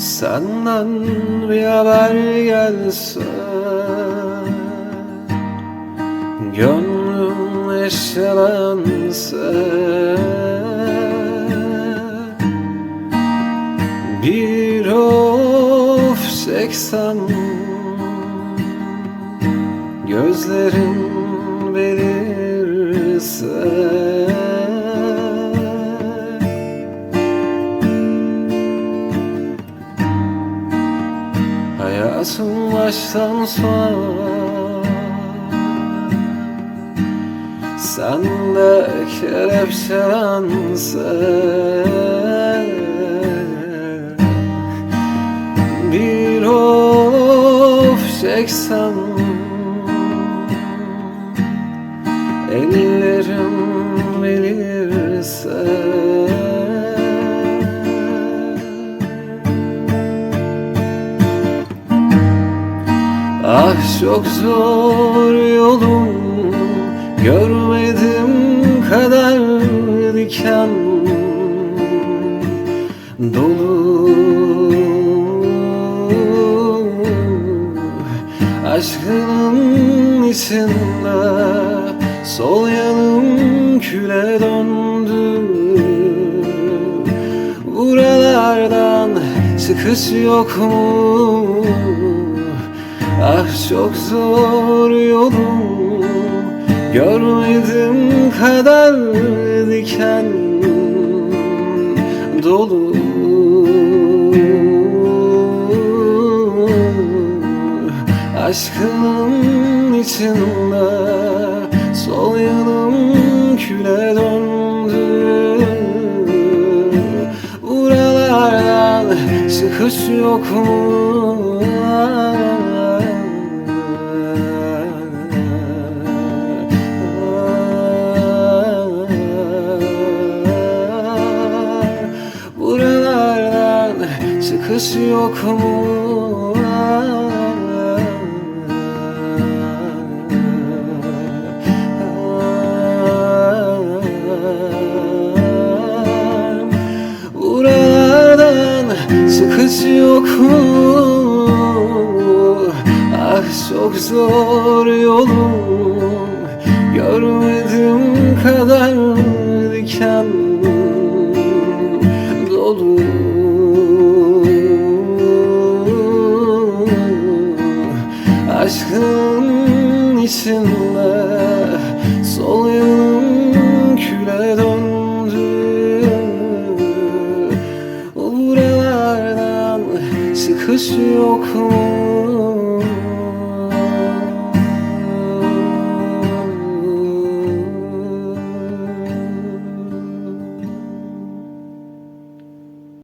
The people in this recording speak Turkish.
Senden bir haber gelse Gönlüm neşelense Bir of çeksem Gözlerin belirse Hayatım baştan sona Sen de kelepçelense Bir of çeksem Ellerim belirse Ah çok zor yolum. Görmedim kadar diken. Dolu. Aşkının içinde Sol yanım küle döndü. Buralardan çıkış yok mu? Ah çok zor yolum Görmedim kadar diken dolu Aşkının içinde Sol yanım küle döndü Buralardan çıkış yok mu? Buralardan çıkış yok mu? Buralardan çıkış yok mu? Ah çok zor yolum Görmedim kadar diken Aşkın içinde sol yanım küle döndü Buralardan çıkış yok mu?